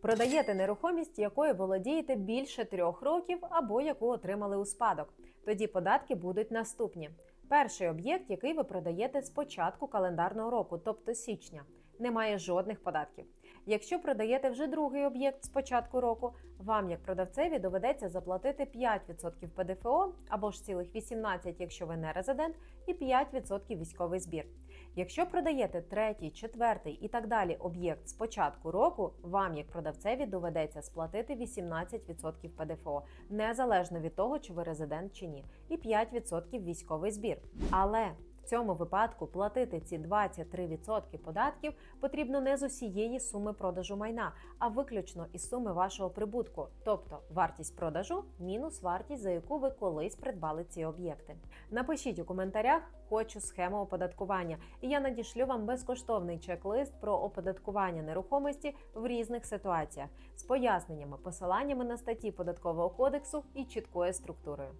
Продаєте нерухомість, якою володієте більше трьох років або яку отримали у спадок. Тоді податки будуть наступні: перший об'єкт, який ви продаєте з початку календарного року, тобто січня, не має жодних податків. Якщо продаєте вже другий об'єкт з початку року, вам як продавцеві доведеться заплатити 5% ПДФО або ж цілих 18%, якщо ви не резидент, і 5% військовий збір. Якщо продаєте третій, четвертий і так далі об'єкт з початку року, вам як продавцеві доведеться сплатити 18% ПДФО, незалежно від того, чи ви резидент чи ні, і 5% військовий збір. Але цьому випадку платити ці 23% податків потрібно не з усієї суми продажу майна, а виключно із суми вашого прибутку, тобто вартість продажу мінус вартість, за яку ви колись придбали ці об'єкти. Напишіть у коментарях хочу схему оподаткування, і я надішлю вам безкоштовний чек-лист про оподаткування нерухомості в різних ситуаціях з поясненнями, посиланнями на статті податкового кодексу і чіткою структурою.